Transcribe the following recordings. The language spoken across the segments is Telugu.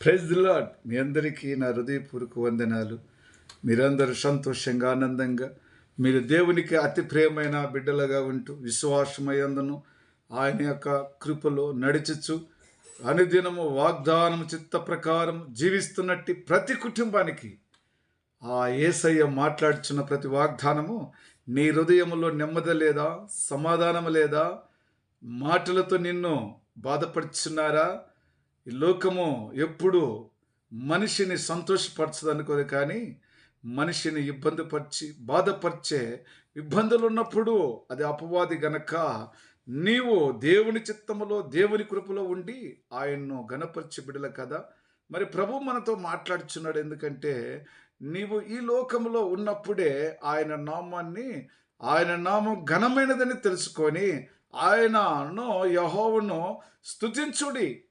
ప్రెజ్ లాడ్ మీ అందరికీ నా హృదయపూర్వక వందనాలు. మీరందరూ సంతోషంగా ఆనందంగా మీరు దేవునికి అతి ప్రేమైన బిడ్డలుగా ఉంటూ విశ్వాసమయందును ఆయన యొక్క కృపలో నడిచచ్చు అనుదినము వాగ్దానము చిత్త ప్రకారం జీవిస్తున్నట్టు ప్రతి కుటుంబానికి ఆ ఏసయ్య మాట్లాడుచున్న ప్రతి వాగ్దానము నీ హృదయములో నెమ్మది లేదా సమాధానము లేదా మాటలతో నిన్ను బాధపడుచున్నారా ఈ లోకము ఎప్పుడు మనిషిని సంతోషపరచదనుకోదు కానీ మనిషిని ఇబ్బంది పరిచి బాధపరిచే ఇబ్బందులు ఉన్నప్పుడు అది అపవాది గనక నీవు దేవుని చిత్తములో దేవుని కృపలో ఉండి ఆయన్ను గణపరిచి బిడల కదా. మరి ప్రభు మనతో మాట్లాడుచున్నాడు ఎందుకంటే నీవు ఈ లోకంలో ఉన్నప్పుడే ఆయన నామాన్ని ఆయన నామం ఘనమైనదని తెలుసుకొని ఆయనను యహోవను స్తుతించుడి.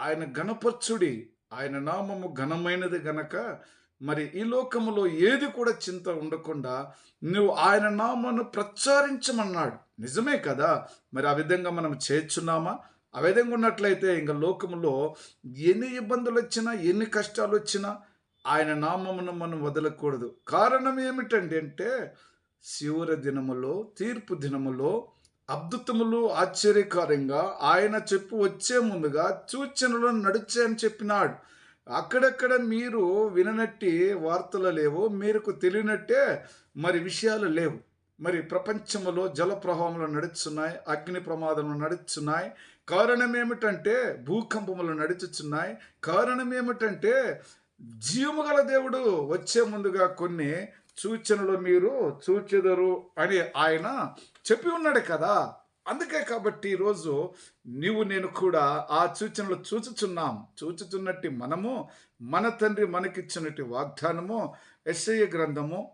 ఆయన ఘనపరచుడి ఆయన నామము ఘనమైనది గనక మరి ఈ లోకములో ఏది కూడా చింత ఉండకుండా నువ్వు ఆయన నామను ప్రచారించమన్నాడు. నిజమే కదా? మరి ఆ విధంగా మనం చేర్చున్నామా? ఆ విధంగా ఉన్నట్లయితే ఇంకా లోకములో ఎన్ని ఇబ్బందులు వచ్చినా ఎన్ని కష్టాలు వచ్చినా ఆయన నామమును మనం వదలకూడదు. కారణం ఏమిటండి అంటే శివుర దినములో తీర్పు దినములో అద్భుతములు ఆశ్చర్యకారంగా ఆయన చెప్పు వచ్చే ముందుగా సూచనలు నడిచే అని చెప్పినాడు. అక్కడక్కడ మీరు విననట్టి వార్తలు లేవు మీకు తెలియనట్టే మరి విషయాలు లేవు. మరి ప్రపంచంలో జల ప్రవాహములు నడుచున్నాయి అగ్ని ప్రమాదములు నడుచున్నాయి కారణం ఏమిటంటే భూకంపములు నడుచుచున్నాయి. కారణం ఏమిటంటే జీవము గల దేవుడు వచ్చే ముందుగా కొన్ని సూచనలు మీరు చూచెదరు అని ఆయన చెప్పి ఉన్నాడు కదా. అందుకే కాబట్టి ఈరోజు నీవు నేను కూడా ఆ సూచనలు చూచుచున్నాం. చూచుచున్నట్టు మనము మన తండ్రి మనకిచ్చినట్టు వాగ్దానము ఎస్ఐ గ్రంథము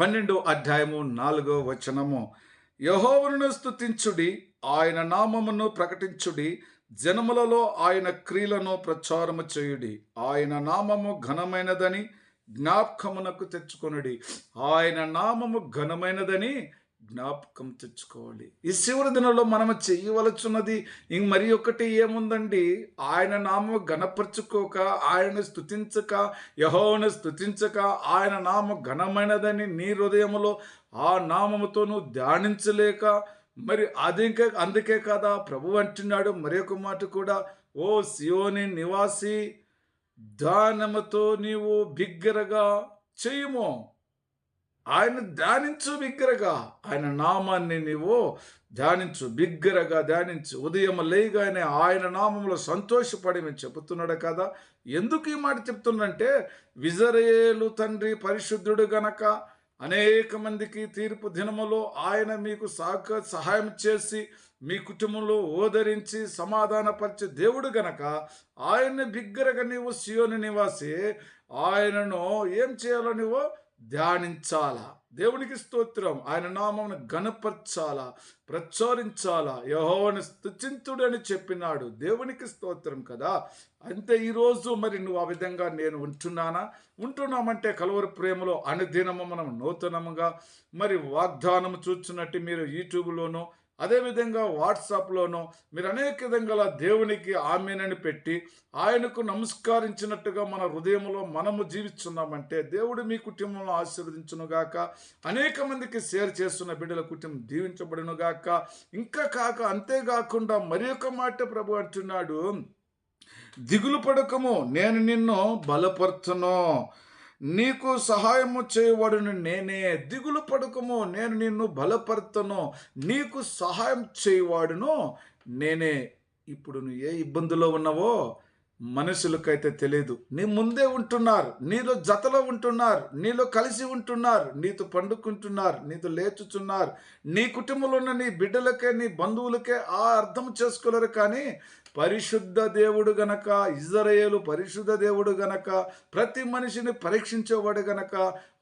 పన్నెండో అధ్యాయము నాలుగో వచనము. యహోవను స్తుతించుడి ఆయన నామమును ప్రకటించుడి జనములలో ఆయన క్రియలను ప్రచారము చేయుడి. ఆయన నామము ఘనమైనదని జ్ఞాపకమునకు తెచ్చుకొనుడి. ఆయన నామము ఘనమైనదని జ్ఞాపకం తెచ్చుకోవాలి. ఈ శివరి దినంలో మనం చేయవలచున్నది ఇంక మరి ఒకటి ఏముందండి? ఆయన నామ ఘనపరుచుకోక ఆయన స్థుతించక యహోను స్థుతించక ఆయన నామ ఘనమైనదని నీ హృదయంలో ఆ నామముతో నువ్వు ధ్యానించలేక మరి అదింకే అందుకే కదా ప్రభు అంటున్నాడు మరి ఒక మాట కూడా ఓ సియోని నివాసి ధ్యానముతో నీవు బిగ్గరగా చేయుము. ఆయన ధ్యానించు బిగ్గరగా. ఆయన నామాన్ని నీవు ధ్యానించు బిగ్గరగా ధ్యానించు. ఉదయం లేగానే ఆయన నామంలో సంతోషపడి మేము చెబుతున్నాడు కదా. ఎందుకు ఈ మాట చెప్తుందంటే విజరేలు తండ్రి పరిశుద్ధుడు గనక అనేక మందికి తీర్పు దినములో ఆయన మీకు సహక సహాయం చేసి మీ కుటుంబంలో ఓదరించి సమాధానపరిచే దేవుడు గనక ఆయన్ని బిగ్గరగా నీవు సియోని నివాసి ఆయనను ఏం చేయాలో నువ్వు ధ్యానించాలా? దేవునికి స్తోత్రం. ఆయన నామమును గణపరచాలా ప్రచారించాలా యహోవను స్తుతింతుడు అని చెప్పినాడు. దేవునికి స్తోత్రం కదా. అంతే ఈరోజు మరి నువ్వు ఆ విధంగా నేను ఉంటున్నానా? ఉంటున్నామంటే కలవరి ప్రేమలో అనుదినము మనం నూతనముగా మరి వాగ్దానము చూస్తున్నట్టు మీరు యూట్యూబ్లోనూ అదేవిధంగా వాట్సాప్లోనూ మీరు అనేక విధంగా దేవునికి ఆమెనని పెట్టి ఆయనకు నమస్కరించినట్టుగా మన హృదయంలో మనము జీవిస్తున్నామంటే దేవుడు మీ కుటుంబంలో ఆశీర్వదించునుగాక. అనేక మందికి షేర్ చేస్తున్న బిడ్డల కుటుంబం దీవించబడునుగాక. ఇంకా కాక అంతేకాకుండా మరి ఒక మాట ప్రభు అంటున్నాడు. దిగులు పడకము నేను నిన్ను బలపరచను. నీకు సహాయము చేయవాడును నేనే దిగులు పడకము నేను నిన్ను బలపరుతను. నీకు సహాయం చేయవాడును నేనే ఇప్పుడు నువ్వు ఏ ఇబ్బందిలో ఉన్నావో మనుషులకైతే తెలియదు నీ ముందే ఉంటున్నారు. నీలో జతలో ఉంటున్నారు. నీలో కలిసి ఉంటున్నారు. నీతో పండుకుంటున్నారు. నీతో లేచుచున్నారు. నీ కుటుంబంలో ఉన్న నీ బిడ్డలకే నీ బంధువులకే ఆ అర్థం చేసుకోలేరు కానీ పరిశుద్ధ దేవుడు గనక ఇజ్రాయేలు పరిశుద్ధ దేవుడు గనక ప్రతి మనిషిని పరీక్షించేవాడు గనక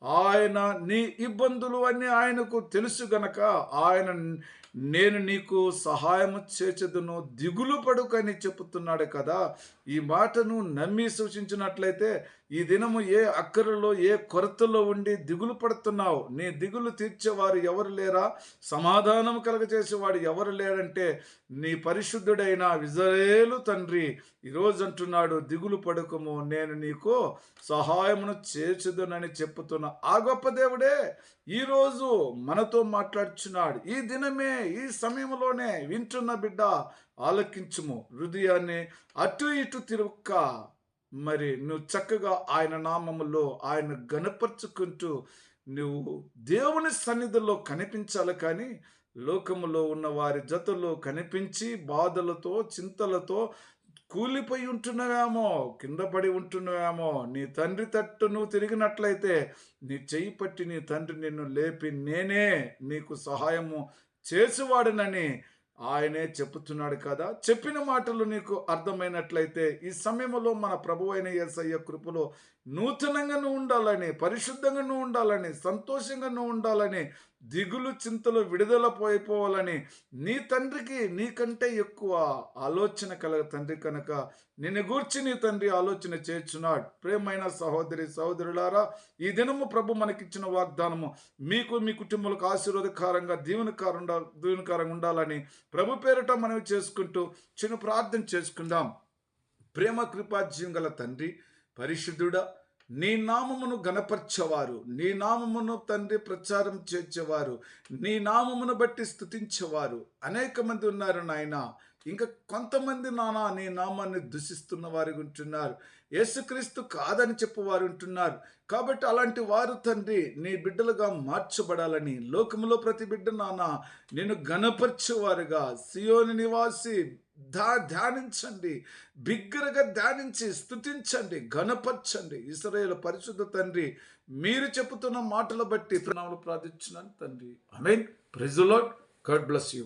ఆయన నీ ఇబ్బందులు అన్నీ ఆయనకు తెలుసు గనక ఆయన నేను నీకు సహాయము చేసేదును దిగులు పడుకని చెప్తున్నాడు కదా. ఈ మాటను నమ్మి సూచించినట్లయితే ఈ దినము ఏ అక్కరలో ఏ కొరతలో ఉండి దిగులు పడుతున్నావు? నీ దిగులు తీర్చేవారు ఎవరు లేరా? సమాధానం కలగచేసేవాడు ఎవరు లేరంటే నీ పరిశుద్ధుడైన విజరేలు తండ్రి. ఈరోజు అంటున్నాడు దిగులు పడుకము నేను నీకు సహాయమును చేర్చుదునని చెప్పుతున్న. ఆ గొప్ప దేవుడే ఈరోజు మనతో మాట్లాడుచున్నాడు. ఈ దినమే ఈ సమయంలోనే వింటున్న బిడ్డ ఆలకించుము. హృదయాన్ని అటు ఇటు తిరుక్క మరి నువ్వు చక్కగా ఆయన నామములో ఆయన గనపరుచుకుంటూ నువ్వు దేవుని సన్నిధిలో కనిపించాలి కానీ లోకములో ఉన్న వారి జతలో కనిపించి బాధలతో చింతలతో కూలిపోయి ఉంటున్నావేమో కింద పడి ఉంటున్నావేమో నీ తండ్రి తట్టు నువ్వు తిరిగినట్లయితే నీ చేయి పట్టి నీ తండ్రి నిన్ను లేపి నేనే నీకు సహాయము చేసేవాడినని ఆయనే చెప్పుతున్నాడు కదా. చెప్పిన మాటలు నీకు అర్థమైనట్లయితే ఈ సమయంలో మన ప్రభు అయిన యేసయ్య కృపలో నూతనంగా నువ్వు ఉండాలని పరిశుద్ధంగా నువ్వు ఉండాలని సంతోషంగా నువ్వు ఉండాలని దిగులు చింతలు విడుదల పోయిపోవాలని నీ తండ్రికి నీకంటే ఎక్కువ ఆలోచన కలగ తండ్రి కనుక నిన్ను గూర్చి నీ తండ్రి ఆలోచన చేర్చున్నాడు ప్రేమైన సహోదరి సహోదరులారా ఈ దినము ప్రభు మనకిచ్చిన వాగ్దానము మీకు మీ కుటుంబాలకు ఆశీర్వాదకరంగా దీవెనకారంగా దీవెనకారంగా ఉండాలని ప్రభు పేరిట మనవి చేసుకుంటూ చిన్న ప్రార్థన చేసుకుందాం. ప్రేమ కృపాజ్యం గల తండ్రి పరిశుద్ధుడా నీ నామమును గణపరచేవారు నీ నామమును తండ్రి ప్రచారం చేర్చేవారు. నీ నామమును బట్టి స్థుతించేవారు అనేక మంది ఉన్నారు నాయన. ఇంకా కొంతమంది నానా నీ నామాన్ని దూషిస్తున్న వారు ఉంటున్నారు. యేసుక్రీస్తు కాదని చెప్పువారు ఉంటున్నారు. కాబట్టి అలాంటి వారు తండ్రి నీ బిడ్డలుగా మార్చబడాలని లోకములో ప్రతి బిడ్డ నాన్న నేను గణపరిచేవారుగా సియోని నివాసి దా ధ్యానించండి. బిగ్గరగా ధ్యానించి స్థుతించండి గణపరచండి ఇస్రాయేల్ పరిశుద్ధ తండ్రి మీరు చెబుతున్న మాటలు బట్టి ప్రణామాలు ప్రార్థించినాను తండ్రి. I mean praise the Lord God bless you.